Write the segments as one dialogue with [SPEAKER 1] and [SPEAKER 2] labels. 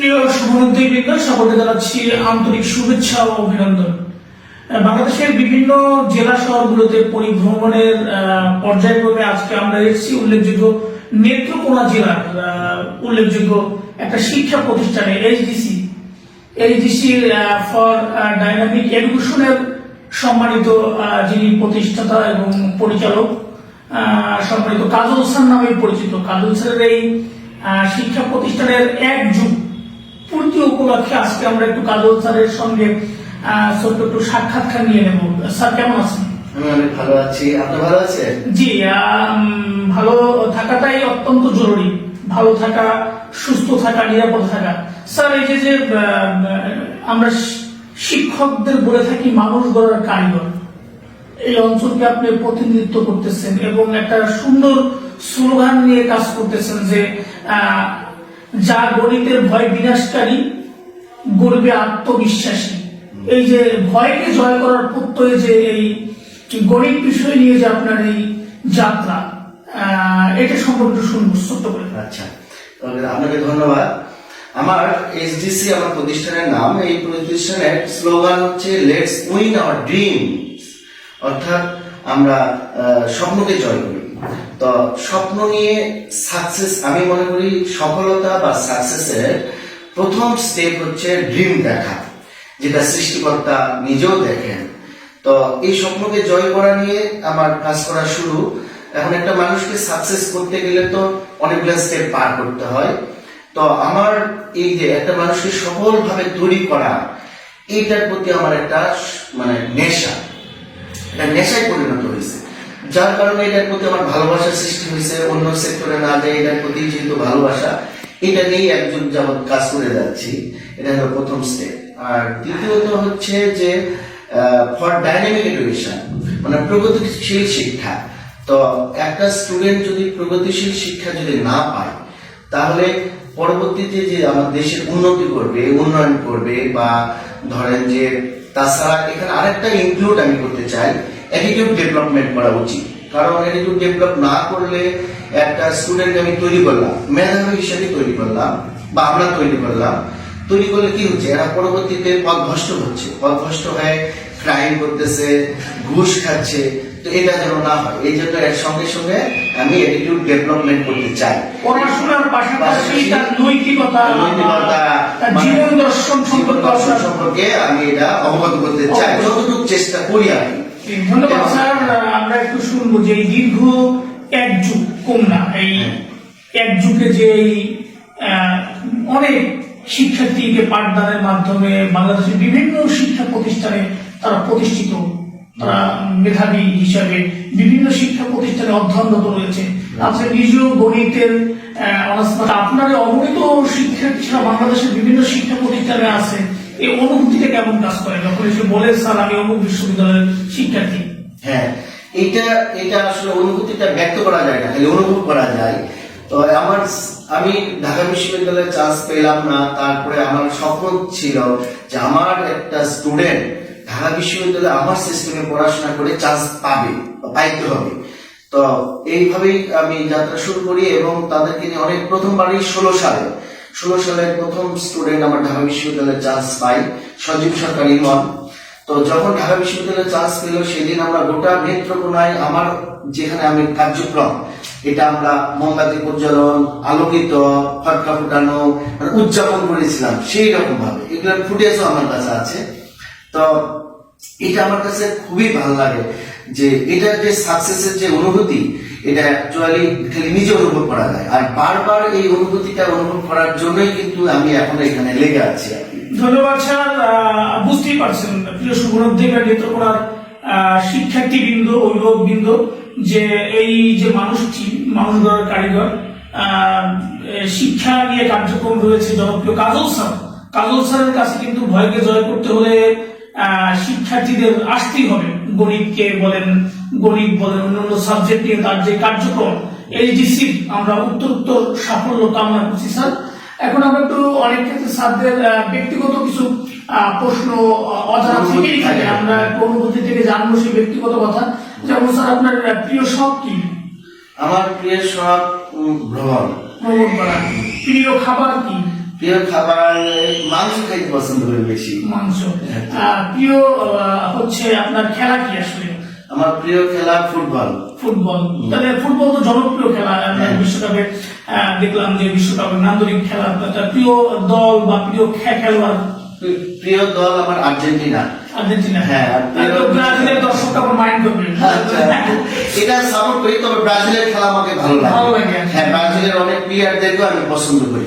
[SPEAKER 1] প্রিয় শুভবৃন্দ সকলকে জানাচ্ছি আন্তরিক শুভেচ্ছা ও অভিনন্দন বাংলাদেশের বিভিন্ন জেলা শহরগুলোতে পরিভ্রমণের পর্যায়ক্রমে আজকে আমরা এসেছি উল্লেখযোগ্য নেত্রকোনা জেলার উল্লেখযোগ্য একটা শিক্ষা প্রতিষ্ঠানে এইচডিসি এইচডিসি ফর ডাইনামিক এডুকেশনের সম্মানিত যিনি প্রতিষ্ঠাতা এবং পরিচালক সম্মানিত কাজল হোসেন নামে পরিচিত কাজল স্যারের এই শিক্ষা প্রতিষ্ঠানের এক যুগ পূর্তি উপলক্ষে আজকে আমরা একটু কাজল স্যারের সঙ্গে ছোট্ট একটু সাক্ষাৎকার নিয়ে নেব স্যার কেমন আছেন
[SPEAKER 2] ভালো আছি
[SPEAKER 1] জি ভালো থাকাটাই অত্যন্ত জরুরি ভালো থাকা সুস্থ থাকা নিরাপদ থাকা স্যার এই যে যে আমরা শিক্ষকদের বলে থাকি মানুষ গড়ার কারিগর এই অঞ্চলকে আপনি প্রতিনিধিত্ব করতেছেন এবং একটা সুন্দর স্লোগান নিয়ে কাজ করতেছেন যে যা গণিতের ভয় বিনাশকারী গর্বে আত্মবিশ্বাসী এই যে ভয়কে জয় করার প্রত্যয়ে যে এই গণিত বিষয় নিয়ে যে আপনার এই যাত্রা এটা সম্পর্কে শুনবো সত্য করে
[SPEAKER 2] আচ্ছা আপনাকে ধন্যবাদ আমার এসডিসি আমার প্রতিষ্ঠানের নাম এই প্রতিষ্ঠানের স্লোগান হচ্ছে লেটস উইন আওয়ার ড্রিম অর্থাৎ আমরা স্বপ্নকে জয় করি তো স্বপ্ন নিয়ে সাকসেস আমি মনে করি সফলতা বা সাকসেসের প্রথম স্টেপ হচ্ছে ড্রিম দেখা যেটা সৃষ্টিকর্তা নিজেও দেখেন তো এই স্বপ্নকে জয় করা নিয়ে আমার কাজ করা শুরু এখন একটা মানুষকে সাকসেস করতে গেলে তো অনেকগুলো স্টেপ পার করতে হয় তো আমার এই যে একটা মানুষকে সফলভাবে তৈরি করা এইটার প্রতি আমার একটা মানে নেশা এটা নেশায় পরিণত হয়েছে যার কারণে এটার প্রতি আমার ভালোবাসার সৃষ্টি হয়েছে অন্য সেক্টরে না যায় এটার প্রতি যেহেতু ভালোবাসা এটা নিয়ে একজন যেমন কাজ করে যাচ্ছি এটা হলো প্রথম স্টেপ আর দ্বিতীয়ত হচ্ছে যে ফর ডাইনামিক এডুকেশন মানে প্রগতিশীল শিক্ষা তো একটা স্টুডেন্ট যদি প্রগতিশীল শিক্ষা যদি না পায় তাহলে পরবর্তীতে যে আমার দেশের উন্নতি করবে উন্নয়ন করবে বা ধরেন যে তাছাড়া এখানে আরেকটা ইনক্লুড আমি করতে চাই অ্যাটিটিউড ডেভেলপমেন্ট করা উচিত কারণ অ্যাটিটিউড ডেভেলপ না করলে একটা স্টুডেন্ট আমি তৈরি করলাম মেধাবী হিসেবে তৈরি করলাম বা আমরা তৈরি করলাম তৈরি করলে কি হচ্ছে এরা পরবর্তীতে পদভ্রষ্ট হচ্ছে পদভ্রষ্ট হয়ে ক্রাইম করতেছে ঘুষ খাচ্ছে তো এটা যেন না হয় এই জন্য এর সঙ্গে সঙ্গে আমি অ্যাটিটিউড ডেভেলপমেন্ট করতে চাই
[SPEAKER 1] পড়াশোনার পাশাপাশি তার নৈতিকতা মানে জীবন দর্শন সম্পর্কে আমি এটা অবগত করতে চাই
[SPEAKER 2] যতটুকু চেষ্টা করি আমি
[SPEAKER 1] ধন্যবাদ স্যার আমরা একটু শুনবো যে দীর্ঘ এক যুগ কম না এই হ্যাঁ। এক যুগে যে অনেক শিক্ষার্থীকে পাঠদানের মাধ্যমে বাংলাদেশের বিভিন্ন শিক্ষা প্রতিষ্ঠানে তারা প্রতিষ্ঠিত তারা মেধাবী হিসাবে বিভিন্ন শিক্ষা প্রতিষ্ঠানে অধ্যয়নরত রয়েছে হ্যাঁ। আপনি নিজেও গণিতের অনার্স আপনার অগণিত শিক্ষার্থী বাংলাদেশের বিভিন্ন শিক্ষা প্রতিষ্ঠানে আছে এই অনুভূতিটা কেমন কাজ করে যখন এসে বলে স্যার আমি অমুক বিশ্ববিদ্যালয়ের শিক্ষার্থী
[SPEAKER 2] হ্যাঁ এটা এটা আসলে অনুভূতিটা ব্যক্ত করা যায় না খালি অনুভব করা যায় তো আমার আমি ঢাকা বিশ্ববিদ্যালয়ে চান্স পেলাম না তারপরে আমার স্বপ্ন ছিল যে আমার একটা স্টুডেন্ট ঢাকা বিশ্ববিদ্যালয়ে আমার সিস্টেমে পড়াশোনা করে চান্স পাবে পাইতে হবে তো এইভাবেই আমি যাত্রা শুরু করি এবং তাদেরকে নিয়ে অনেক প্রথমবারই ষোলো সালে ষোলো সালের প্রথম স্টুডেন্ট আমার ঢাকা বিশ্ববিদ্যালয়ের চান্স পাই সজীব সরকারি হন তো যখন ঢাকা বিশ্ববিদ্যালয়ের চান্স পেল সেদিন আমরা গোটা নেত্রকোনায় আমার যেখানে আমি কার্যক্রম এটা আমরা মোমবাতি প্রজ্বলন আলোকিত ফটকা ফুটানো মানে উদযাপন করেছিলাম সেই রকম ভাবে এগুলোর ফুটেজও আমার কাছে আছে তো এটা আমার কাছে খুবই ভালো লাগে যে এটার যে সাকসেসের যে অনুভূতি এটা অ্যাকচুয়ালি খালি নিজে অনুভব করা যায় আর বারবার এই অনুভূতিটা অনুভব করার জন্যই কিন্তু আমি এখন এখানে লেগে আছি
[SPEAKER 1] ধন্যবাদ স্যার বুঝতেই পারছেন প্রিয় নেত্রকোনার শিক্ষার্থী বৃন্দ অভিভাবক বৃন্দ যে এই যে মানুষটি মানুষ গড়ার কারিগর শিক্ষা নিয়ে কার্যক্রম রয়েছে জনপ্রিয় কাজল স্যার কাজল স্যারের কাছে কিন্তু ভয়কে জয় করতে হলে শিক্ষার্থীদের আসতেই হবে গণিতকে বলেন গণিত বলেন অন্যান্য সাবজেক্ট নিয়ে তার যে কার্যক্রম এলডিসি আমরা উত্তরোত্তর সাফল্য কামনা করছি স্যার এখন আমরা একটু অনেক ক্ষেত্রে স্যারদের ব্যক্তিগত কিছু প্রশ্ন অজানা থেকেই থাকে আমরা অনুভূতি থেকে জানবো সেই ব্যক্তিগত কথা যেমন স্যার আপনার প্রিয় শখ কি
[SPEAKER 2] আমার প্রিয় শখ ভ্রমণ
[SPEAKER 1] ভ্রমণ করা প্রিয় খাবার কি
[SPEAKER 2] প্রিয় খাবার মাংস খাইতে পছন্দ করি বেশি
[SPEAKER 1] মাংস হ্যাঁ। প্রিয় হচ্ছে আপনার খেলা কি আসলে
[SPEAKER 2] আমার প্রিয় খেলা ফুটবল
[SPEAKER 1] ফুটবল তাহলে ফুটবল তো জনপ্রিয় খেলা হ্যাঁ। বিশ্বকাপে দেখলাম যে নান্দনিক খেলা প্রিয় দল বা প্রিয় খেলোয়াড়
[SPEAKER 2] প্রিয় দল আমার আর্জেন্টিনা
[SPEAKER 1] হ্যাঁ, ব্রাজিলের মাইন্ড
[SPEAKER 2] আচ্ছা, এটা ব্রাজিলের খেলা আমাকে ভালো লাগে হ্যাঁ ব্রাজিলের অনেক প্লেয়ারদেরকে আমি পছন্দ করি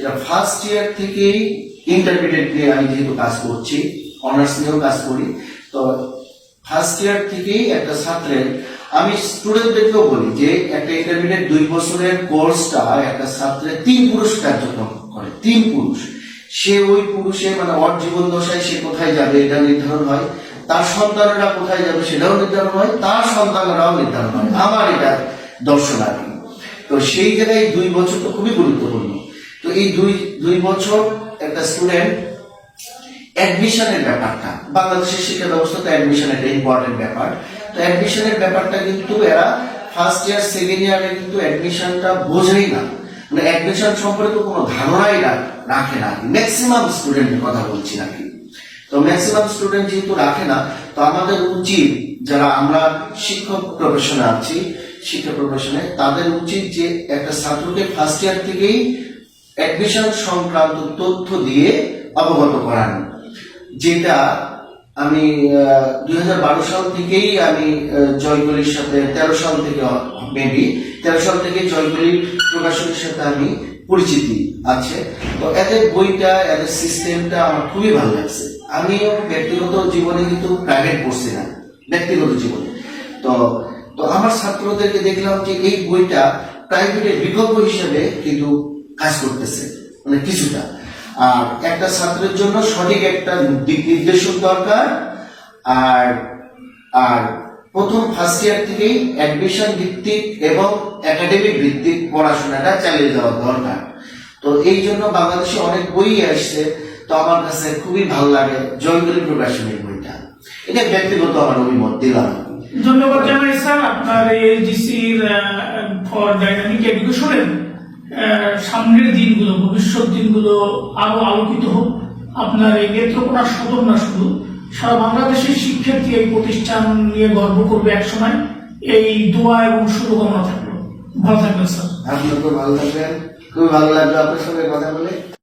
[SPEAKER 2] সেটা ফার্স্ট ইয়ার থেকেই ইন্টারমিডিয়েট নিয়ে আমি যেহেতু কাজ করছি অনার্স নিয়েও কাজ করি তো ফার্স্ট ইয়ার থেকেই একটা ছাত্রের আমি স্টুডেন্টদেরকেও বলি যে একটা ইন্টারমিডিয়েট দুই বছরের কোর্সটা একটা ছাত্রের তিন পুরুষ কার্যক্রম করে তিন পুরুষ সে ওই পুরুষে মানে অর জীবন দশায় সে কোথায় যাবে এটা নির্ধারণ হয় তার সন্তানরা কোথায় যাবে সেটাও নির্ধারণ হয় তার সন্তানরাও নির্ধারণ হয় আমার এটা দর্শন আর তো সেই জায়গায় দুই বছর তো খুবই গুরুত্বপূর্ণ এই দুই দুই বছর একটা স্টুডেন্ট অ্যাডমিশনের ব্যাপারটা বাংলাদেশের শিক্ষা ব্যবস্থা তো অ্যাডমিশন একটা ইম্পর্টেন্ট ব্যাপার তো অ্যাডমিশনের ব্যাপারটা কিন্তু এরা ফার্স্ট ইয়ার সেকেন্ড ইয়ারে কিন্তু অ্যাডমিশনটা বোঝেই না মানে অ্যাডমিশন সম্পর্কে কোনো ধারণাই রাখে না ম্যাক্সিমাম স্টুডেন্টের কথা বলছি নাকি তো ম্যাক্সিমাম স্টুডেন্ট যেহেতু রাখে না তো আমাদের উচিত যারা আমরা শিক্ষক প্রফেশনে আছি শিক্ষা প্রফেশনে তাদের উচিত যে একটা ছাত্রকে ফার্স্ট ইয়ার থেকেই অ্যাডমিশন সংক্রান্ত তথ্য দিয়ে অবগত করান যেটা আমি দুই সাল থেকেই আমি জয়গুলির সাথে তেরো সাল থেকে মেবি তেরো সাল থেকে জয়গুলির প্রকাশনের সাথে আমি পরিচিতি আছে তো এদের বইটা এদের সিস্টেমটা আমার খুবই ভালো লাগছে আমি ব্যক্তিগত জীবনে কিন্তু প্রাইভেট পড়ছি না ব্যক্তিগত জীবনে তো তো আমার ছাত্রদেরকে দেখলাম যে এই বইটা প্রাইভেটের বিকল্প হিসেবে কিন্তু কাজ করতেছে মানে কিছুটা আর একটা ছাত্রের জন্য সঠিক একটা দিক নির্দেশক দরকার আর আর প্রথম ফার্স্ট ইয়ার থেকেই অ্যাডমিশন ভিত্তিক এবং একাডেমিক ভিত্তিক পড়াশোনাটা চালিয়ে যাওয়া দরকার তো এই জন্য বাংলাদেশে অনেক বই আসছে তো আমার কাছে খুবই ভালো লাগে জয়গুলি প্রকাশনের বইটা এটা ব্যক্তিগত আমার অভিমত দিলাম
[SPEAKER 1] ধন্যবাদ জানাই স্যার আপনার এডিসির ফর ডাইনামিক এডুকেশনের সামনের দিনগুলো ভবিষ্যৎ দিনগুলো আরো আলোকিত হোক আপনার এই নেত্রকোনা সদর না শুধু সারা বাংলাদেশের শিক্ষার্থী এই প্রতিষ্ঠান নিয়ে গর্ব করবে এক সময় এই দোয়া এবং শুভকামনা থাকলো ভালো থাকবেন স্যার
[SPEAKER 2] আপনাকে ভালো থাকবেন খুবই ভালো লাগলো আপনার সঙ্গে কথা বলে